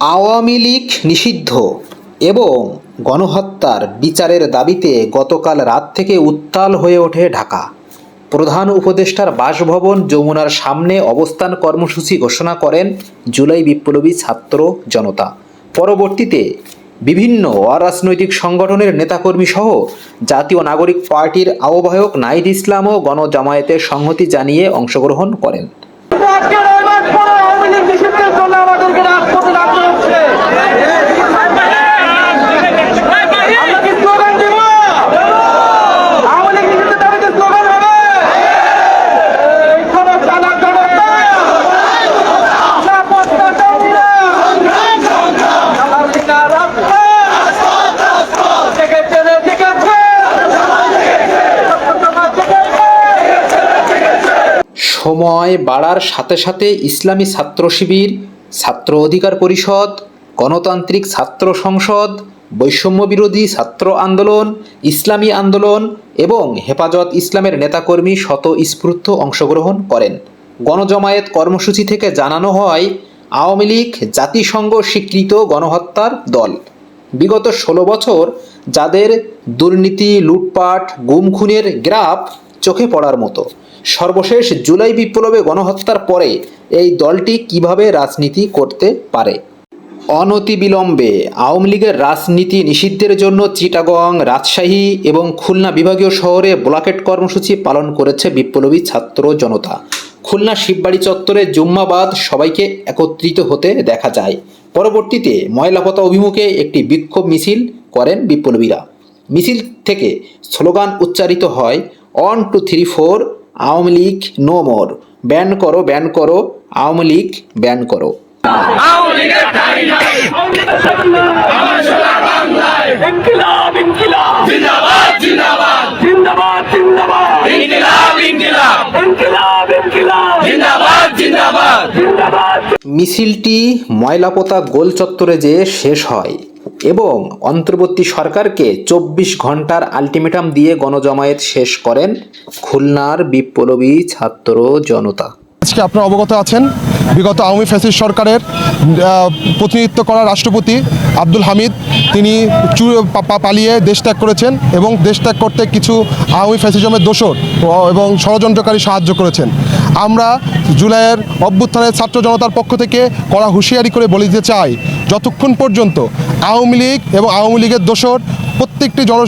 আওয়ামী লীগ নিষিদ্ধ এবং গণহত্যার বিচারের দাবিতে গতকাল রাত থেকে উত্তাল হয়ে ওঠে ঢাকা। প্রধান উপদেষ্টার বাসভবন যমুনার সামনে অবস্থান কর্মসূচি ঘোষণা করেন জুলাই বিপ্লবী ছাত্র জনতা। পরবর্তীতে বিভিন্ন অরাজনৈতিক সংগঠনের নেতাকর্মী সহ জাতীয় নাগরিক পার্টির আহ্বায়ক নাহিদ ইসলামও গণজামায়াতে সংহতি জানিয়ে অংশগ্রহণ করেন আজকে নয় মাস পরে আওয়ামী লীগ নিষিদ্ধের জন্য আমাদেরকে রাজপথে নামতে হচ্ছে আমরা কি স্লোগান দিব আওয়ামী লীগ নিষিদ্ধের দাবিতে স্লোগান হবে এই সড়ক চালা জনতা নিরাপত্তা চাই না। আমার বিনা রাস্তা। জেগেছে রে, জেগেছে। সত্যতা জেগেছে। সময় বাড়ার সাথে সাথে ইসলামী ছাত্র শিবির, ছাত্র অধিকার পরিষদ, গণতান্ত্রিক ছাত্র সংসদ, বৈষম্য বিরোধী ছাত্র আন্দোলন, ইসলামী আন্দোলন এবং হেফাজত ইসলামের নেতাকর্মী স্বতঃস্ফূর্ত অংশগ্রহণ করেন। গণজমায়েত কর্মসূচি থেকে জানানো হয়, আওয়ামী লীগ জাতিসংঘ স্বীকৃত গণহত্যার দল। বিগত ষোলো বছর যাদের দুর্নীতি, লুটপাট, গুম খুনের গ্রাফ চোখে পড়ার মতো। সর্বশেষ জুলাই বিপ্লবে গণহত্যার পরে এই দলটি কীভাবে রাজনীতি করতে পারে? অনতিবিলম্বে আওয়ামী লীগের রাজনীতি নিষিদ্ধের জন্য চিটাগং, রাজশাহী এবং খুলনা বিভাগীয় শহরে ব্লকেট কর্মসূচি পালন করেছে বিপ্লবী ছাত্র জনতা। খুলনা শিববাড়ি চত্বরে জুম্মাবাদ সবাইকে একত্রিত হতে দেখা যায়। পরবর্তীতে ময়লাপতা অভিমুখে একটি বিক্ষোভ মিছিল করেন বিপ্লবীরা। মিছিল থেকে স্লোগান উচ্চারিত হয় one two three four Awami League no more ban করো ব্যান করো। আওয়ামী লীগ ব্যান করো। ইনকিলাব ইনকিলাব। জিন্দাবাদ জিন্দাবাদ। জিন্দাবাদ জিন্দাবাদ। ইনকিলাব ইনকিলাব। ইনকিলাব ইনকিলাব। জিন্দাবাদ জিন্দাবাদ। জিন্দাবাদ। মিছিলটি ময়লাপোতা গোল চত্বরে যেয়ে শেষ হয়। এবং অন্তর্বর্তী সরকারকে চব্বিশ ঘণ্টার আলটিমেটাম দিয়ে গণজমায়েত শেষ করেন খুলনার বিপ্লবী ছাত্র জনতা। আজকে আপনারা অবগত আছেন, বিগত আওয়ামী ফ্যাসিস্ট সরকারের প্রতিনিধিত্ব করা রাষ্ট্রপতি আব্দুল হামিদ, তিনি পালিয়ে দেশ ত্যাগ করেছেন এবং দেশ ত্যাগ করতে কিছু আওয়ামী ফ্যাসিজমের দোষর এবং ষড়যন্ত্রকারী সাহায্য করেছেন। আমরা জুলাইয়ের অভ্যুত্থানের ছাত্র জনতার পক্ষ থেকে কড়া হুঁশিয়ারি করে বলে দিতে চাই, যতক্ষণ পর্যন্ত আওয়ামী লীগ এবং আওয়ামী লীগের দোষর প্রত্যেকটি জন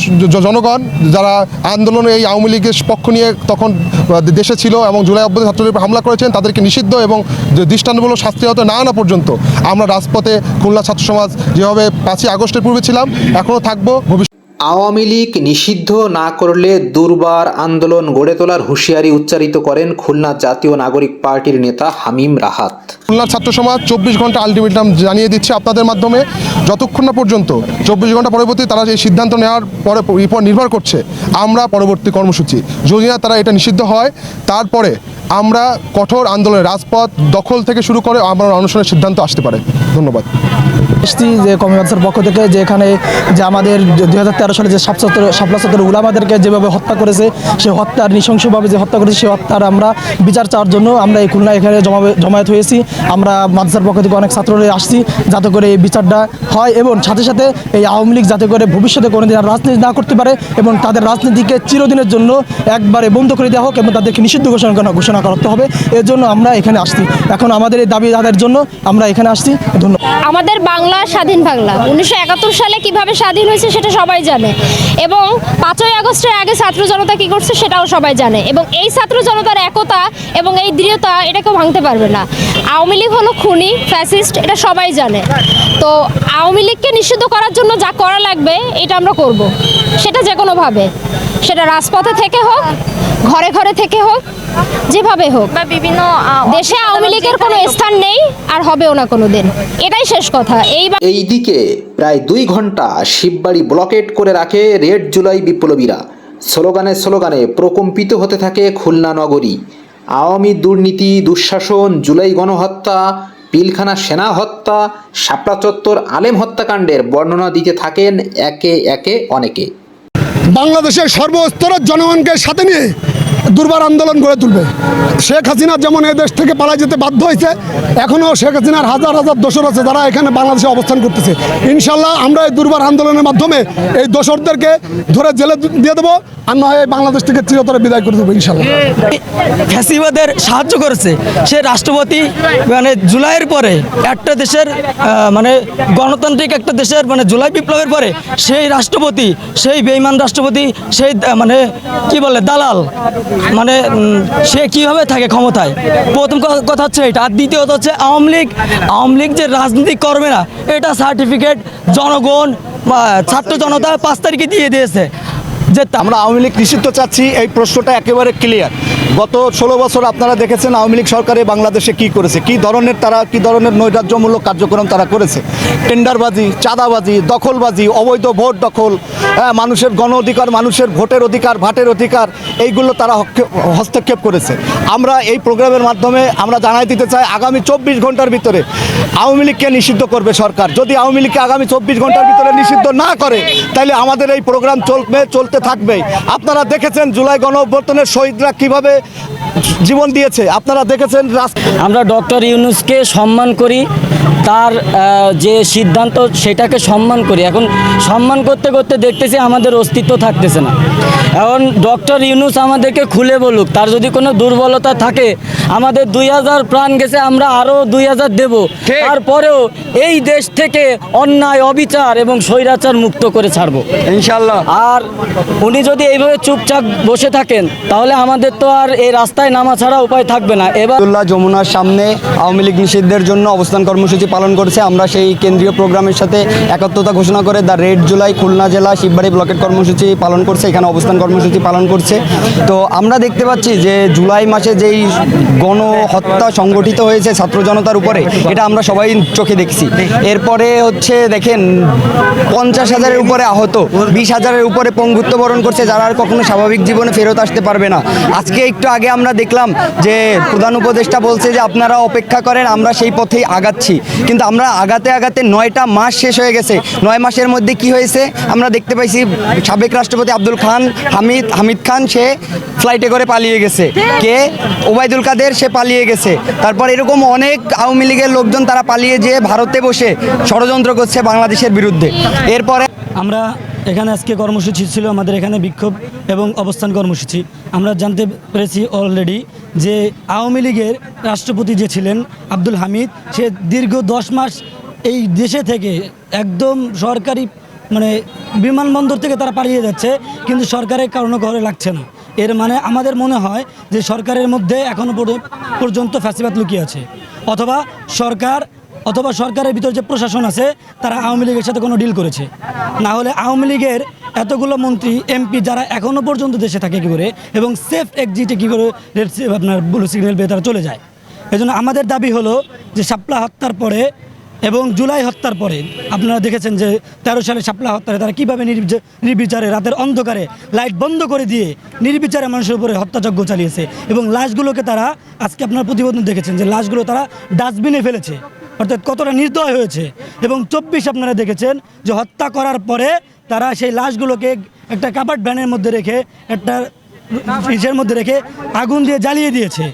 জনগণ যারা আন্দোলনে এই আওয়ামী লীগের পক্ষ নিয়ে তখন দেশে ছিল এবং জুলাই অভ্যুত্থান ছাত্রদের উপর হামলা করেছেন, তাদেরকে নিষিদ্ধ এবং দৃষ্টান্তমূলক শাস্তি হতে না আনা পর্যন্ত আমরা রাজপথে খুলনা ছাত্র সমাজ যেভাবে পাঁচই আগস্টের পূর্বে ছিলাম এখনও থাকব, ভবিষ্যৎ আওয়ামী লীগ নিষিদ্ধ না করলে দুর্বার আন্দোলন গড়ে তোলার হুঁশিয়ারি উচ্চারিত করেন খুলনা জাতীয় নাগরিক পার্টির নেতা হামিম রাহাত। খুলনা ছাত্র সমাজ চব্বিশ ঘণ্টা আলটিমেটাম জানিয়ে দিচ্ছে আপনাদের মাধ্যমে, যতক্ষণ না পর্যন্ত চব্বিশ ঘণ্টা পরবর্তী তারা এই সিদ্ধান্ত নেওয়ার পরে নির্ভর করছে, আমরা পরবর্তী কর্মসূচি। যদি না তারা এটা নিষিদ্ধ হয়, তারপরে আমরা কঠোর আন্দোলনে রাজপথ দখল থেকে শুরু করে আমরা অনশনের সিদ্ধান্ত আসতে পারে। ধন্যবাদ। যে কমিউনিস্টের পক্ষ থেকে যে এখানে যে আমাদের দুই হাজার তেরো সালে যে সাপসত্তর শাপলা সত্তর উলামাদেরকে যেভাবে হত্যা করেছে সেই হত্যার নৃশংসভাবে যে হত্যা করেছে সেই হত্যার আমরা বিচার চাওয়ার জন্য আমরা এই খুলনা এখানে জমা জমায়েত হয়েছি। আমরা মাদ্রাসার পক্ষ থেকে অনেক ছাত্ররা আসছি যাতে করে এই বিচারটা হয় এবং সাথে সাথে এই আওয়ামী লীগ যাতে করে ভবিষ্যতে কোনোদিন আর রাজনীতি না করতে পারে এবং তাদের রাজনীতিকে চিরদিনের জন্য একবারে বন্ধ করে দেওয়া হোক এবং তাদেরকে নিষিদ্ধ ঘোষণা করা ঘোষণা করতে হবে। এর জন্য আমরা এখানে আসছি। এখন আমাদের এই দাবি আদায়ের জন্য আমরা এখানে আসছি। ধন্যবাদ। আমাদের বাংলা স্বাধীন বাংলা। উনিশশো একাত্তর সালে কীভাবে স্বাধীন হয়েছে সেটা সবাই জানে। এবং পাঁচই আগস্টের আগে ছাত্র জনতা কি করছে সেটাও সবাই জানে। এবং এই ছাত্র জনতার একতা এবং এই দৃঢ়তা এটা কেউ ভাঙতে পারবে না। আওয়ামী লীগ হলো খুনি, ফ্যাসিস্ট, এটা সবাই জানে। তো আওয়ামী লীগকে নিষিদ্ধ করার জন্য যা করা লাগবে, এটা আমরা করব। সেটা যে কোনোভাবে সেটা রাজপথে থেকে হোক ঘরে ঘরে থেকে হোক যেভাবে হোক। বা বিভিন্ন দেশে আওয়ামী লীগের কোনো স্থান নেই আর হবেও না কোনো দিন এটাই শেষ কথা। এই এইদিকে প্রায় দুই ঘণ্টা শিববাড়ি ব্লকেট করে রাখে রেড জুলাই বিপ্লবীরা। স্লোগানে স্লোগানে প্রকম্পিত হতে থাকে খুলনা নগরী। আওয়ামী দুর্নীতি দুঃশাসন জুলাই গণহত্যা পিলখানা সেনা হত্যা শাপলা চত্বর আলেম হত্যাকাণ্ডের বর্ণনা দিতে থাকেন একে একে অনেকে। বাংলাদেশের সর্বস্তরের জনগণকে সাথে নিয়ে দুর্বার আন্দোলন গড়ে তুলবে। শেখ হাসিনা যেমন এই দেশ থেকে পালা যেতে বাধ্য হয়েছে, এখনও শেখ হাসিনার হাজার হাজার দোসর আছে যারা এখানে বাংলাদেশে অবস্থান করতেছে। ইনশাল্লাহ আমরা এই দুর্বার আন্দোলনের মাধ্যমে এই দোসরদেরকে ধরে জেলে দিয়ে দেবো আর নয় বাংলাদেশ থেকে চিরতরে বিদায় করে দেবো, ইনশাল্লাহ। ফ্যাসিবাদের সাহায্য করেছে। সে রাষ্ট্রপতি মানে জুলাইয়ের পরে একটা দেশের মানে গণতান্ত্রিক একটা দেশের মানে জুলাই বিপ্লবের পরে সেই রাষ্ট্রপতি, সেই বেইমান রাষ্ট্রপতি, সেই মানে কি বলে, দালাল মানে সে কীভাবে থাকে ক্ষমতায়? প্রথম কথা হচ্ছে এটা। আর দ্বিতীয়ত হচ্ছে আওয়ামী লীগ। আওয়ামী লীগ যে রাজনীতি করবে না, এটা সার্টিফিকেট জনগণ বা ছাত্র জনতা পাঁচ তারিখে দিয়ে দিয়েছে। যে আমরা আওয়ামী লীগ নিষিদ্ধ চাচ্ছি, এই প্রশ্নটা একেবারে ক্লিয়ার গত ষোলো বছর আপনারা দেখেছেন আওয়ামী লীগ সরকারে বাংলাদেশে কি করেছে? কি ধরনের তারা, কি ধরনের নৈরাজ্যমূলক কার্যক্রম তারা করেছে? টেন্ডারবাজি, চাঁদাবাজি, দখলবাজি, অবৈধ ভোট দখল হ্যাঁ মানুষের গণ অধিকার, মানুষের ভোটের অধিকার, ভাটের অধিকার, এইগুলো তারা হস্তক্ষেপ করেছে। আমরা এই প্রোগ্রামের মাধ্যমে আমরা জানাই দিতে চাই, আগামী চব্বিশ ঘণ্টার ভিতরে আওয়ামী লীগকে নিষিদ্ধ করবে সরকার। যদি আওয়ামী লীগকে আগামী চব্বিশ ঘণ্টার ভিতরে নিষিদ্ধ না করে তাহলে আমাদের এই প্রোগ্রাম চলবে, চলতে থাকবেই। আপনারা দেখেছেন জুলাই গণ অভ্যর্থনের শহীদরা কীভাবে জীবন দিয়েছে? আপনারা দেখেছেন আমরা ডক্টর ইউনুসকে সম্মান করি। তার যে সিদ্ধান্ত সেটাকে সম্মান করি। এখন সম্মান করতে করতে দেখতেছি আমাদের অস্তিত্ব থাকতেছে না। এখন ডক্টর ইউনুস আমাদেরকে খুলে বলুক তার যদি কোনো দুর্বলতা থাকে আমাদের দুই হাজার প্রাণ গেছে আমরা আরও দুই হাজার দেবো। তারপরেও এই দেশ থেকে অন্যায় অবিচার এবং স্বৈরাচার মুক্ত করে ছাড়বো। ইনশাল্লাহ আর উনি যদি এইভাবে চুপচাপ বসে থাকেন তাহলে আমাদের তো আর এই রাস্তায় নামা ছাড়া উপায় থাকবে না। এবার যমুনার সামনে আওয়ামী লীগ নিষিদ্ধের জন্য অবস্থান কর্মসূচি পালন করেছে। আমরা সেই কেন্দ্রীয় প্রোগ্রামের সাথে একাত্মতা ঘোষণা করে দ্য রেড জুলাই খুলনা জেলা শিববাড়ি ব্লকের কর্মসূচি পালন করছে, এখানে অবস্থান কর্মসূচি পালন করছে। তো আমরা দেখতে পাচ্ছি যে জুলাই মাসে যেই গণহত্যা সংগঠিত হয়েছে ছাত্র জনতার উপরে, এটা আমরা সবাই চোখে দেখছি। এরপরে হচ্ছে দেখেন, পঞ্চাশ হাজারের উপরে আহত, বিশ হাজারের উপরে পঙ্গুত্ব বরণ করছে, যারা আর কখনো স্বাভাবিক জীবনে ফেরত আসতে পারবে না। আজকে একটু আগে আমরা দেখলাম যে প্রধান উপদেষ্টা বলছে যে আপনারা অপেক্ষা করেন, আমরা সেই পথেই আগাচ্ছি। কিন্তু আমরা আগাতে আগাতে নয়টা মাস শেষ হয়ে গেছে। নয় মাসের মধ্যে কি হয়েছে? আমরা দেখতে পাইছি সাবেক রাষ্ট্রপতি আব্দুল খান, হামিদ হামিদ খান, সে ফ্লাইটে করে পালিয়ে গেছে। কে? ওবায়দুল কাদের, সে পালিয়ে গেছে। তারপর এরকম অনেক আওয়ামী লীগের লোকজন তারা পালিয়ে যেয়ে ভারতে বসে ষড়যন্ত্র করছে বাংলাদেশের বিরুদ্ধে। এরপরে আমরা এখানে আজকে কর্মসূচি ছিল আমাদের এখানে বিক্ষোভ এবং অবস্থান কর্মসূচি। আমরা জানতে পেরেছি অলরেডি যে আওয়ামী লীগের রাষ্ট্রপতি যে ছিলেন আব্দুল হামিদ, সে দীর্ঘ দশ মাস এই দেশে থেকে একদম সরকারি মানে বিমানবন্দর থেকে তারা পালিয়ে যাচ্ছে, কিন্তু সরকারের কারণে ঘরে লাগছে না। এর মানে আমাদের মনে হয় যে সরকারের মধ্যে এখনও পর্যন্ত ফ্যাসিবাদ লুকিয়ে আছে। অথবা সরকার অথবা সরকারের ভিতর যে প্রশাসন আছে, তারা আওয়ামী লীগের সাথে কোনো ডিল করেছে। না হলে আওয়ামী লীগের এতগুলো মন্ত্রী, এমপি যারা এখনও পর্যন্ত দেশে থাকে কী করে, এবং সেফ এক্সিটে কী করে রেড আপনার ব্লু সিগন্যাল পেয়ে তারা চলে যায়। এজন্য আমাদের দাবি হলো যে সাপলা হত্যার পরে এবং জুলাই হত্যার পরে, আপনারা দেখেছেন যে তেরো সালে সাপলা হত্যারে তারা কীভাবে নির্বিচার নির্বিচারে রাতের অন্ধকারে লাইট বন্ধ করে দিয়ে নির্বিচারে মানুষের উপরে হত্যাযজ্ঞ চালিয়েছে। এবং লাশগুলোকে তারা, আজকে আপনার প্রতিবেদন দেখেছেন যে লাশগুলো তারা ডাস্টবিনে ফেলেছে। অর্থাৎ কতটা নির্দয় হয়েছে। এবং চব্বিশ আপনারা দেখেছেন যে হত্যা করার পরে তারা সেই লাশগুলোকে একটা কাপড় ভ্যানের মধ্যে রেখে একটা ফ্রিজের মধ্যে রেখে আগুন দিয়ে জ্বালিয়ে দিয়েছে।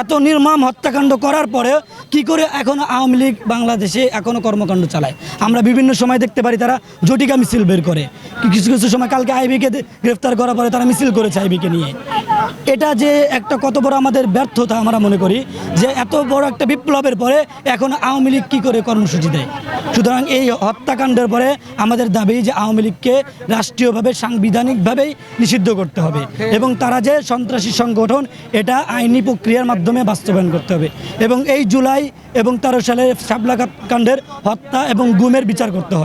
এত নির্মম হত্যাকাণ্ড করার পরে কি করে এখন আওয়ামী লীগ বাংলাদেশে এখনও কর্মকাণ্ড চালায়? আমরা বিভিন্ন সময় দেখতে পারি তারা জটিকা মিছিল বের করে। কিছু কিছু সময় কালকে আইবিকে গ্রেফতার করার পরে তারা মিছিল করেছে আইবিকে নিয়ে। এটা যে একটা কত বড় আমাদের ব্যর্থতা আমরা মনে করি যে এত বড় একটা বিপ্লবের পরে এখন আওয়ামী লীগ কী করে কর্মসূচি দেয়? সুতরাং এই হত্যাকাণ্ডের পরে আমাদের দাবি যে আওয়ামী লীগকে রাষ্ট্রীয়ভাবে সাংবিধানিকভাবেই নিষিদ্ধ করতে হবে। এবং তারা যে সন্ত্রাসী সংগঠন এটা আইনি প্রক্রিয়ার মাধ্যমে বাস্তবায়ন করতে হবে। এবং এই জুলাই এবং তেরো সালে শাপলা কাণ্ডের হত্যা এবং গুমের বিচার করতে হবে।